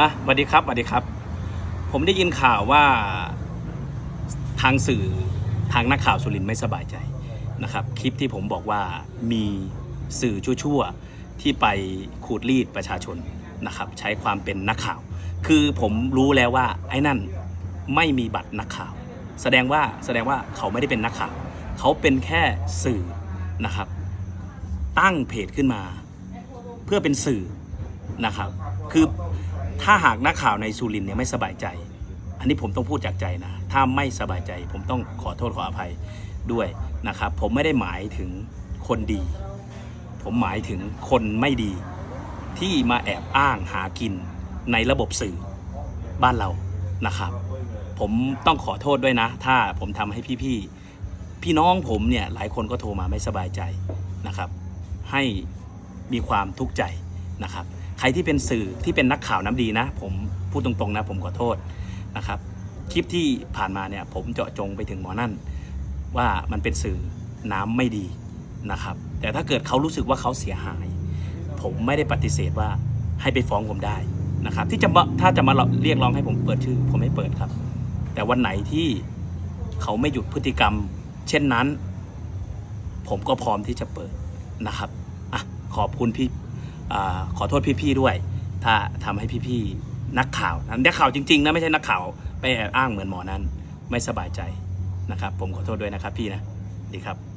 มาสวัสดีครับสวัสดีครับ ผมได้ยินข่าวว่าทางสื่อทางนักข่าวสุรินไม่สบายใจนะครับ คลิปที่ผมบอกว่ามีสื่อชั่วๆที่ไปขูดรีดประชาชนนะครับ ใช้ความเป็นนักข่าว คือผมรู้แล้วว่าไอ้นั่นไม่มีบัตรนักข่าว แสดงว่าแสดงว่าเขาไม่ได้เป็นนักข่าว เขาเป็นแค่สื่อนะครับ ตั้งเพจขึ้นมา เพื่อเป็นสื่อนะครับ คือ ถ้าหากนักข่าวในสุรินเนี่ยไม่สบายใจ อันนี้ผมต้องพูดจากใจนะ ถ้าไม่สบายใจ ผมต้องขอโทษขออภัยด้วยนะครับ ผมไม่ได้หมายถึงคนดี ผมหมายถึงคนไม่ดี ที่มาแอบอ้างหากินในระบบสื่อบ้านเรานะครับ ผมต้องขอโทษด้วยนะ ถ้าผมทำให้พี่ๆพี่น้องผมเนี่ยหลายคนก็โทรมาไม่สบายใจนะครับ ให้มีความทุกข์ใจนะครับ ใครที่เป็นสื่อที่เป็นนักข่าวน้ำดีนะ ผมพูดตรงๆนะผมขอโทษนะครับ คลิปที่ผ่านมาเนี่ยผมเจาะจงไปถึงหมอนั่น ว่ามันเป็นสื่อน้ำไม่ดีนะครับ แต่ถ้าเกิดเขารู้สึกว่าเขาเสียหาย ผมไม่ได้ปฏิเสธว่าให้ไปฟ้องผมได้นะครับ ที่จะมาถ้าจะมาเรียกร้องให้ผมเปิดชื่อ ผมไม่เปิดครับ แต่วันไหนที่เขาไม่หยุดพฤติกรรม เช่นนั้น ผมก็พร้อมที่จะเปิดนะครับอะขอบคุณพี่ ขอโทษพี่ๆด้วย ถ้าทำให้พี่ๆนักข่าวนักข่าวจริงๆนะไม่ใช่นักข่าวไปแอบอ้างเหมือนหมอนั้น ไม่สบายใจนะครับ ผมขอโทษด้วยนะครับพี่นะดีครับ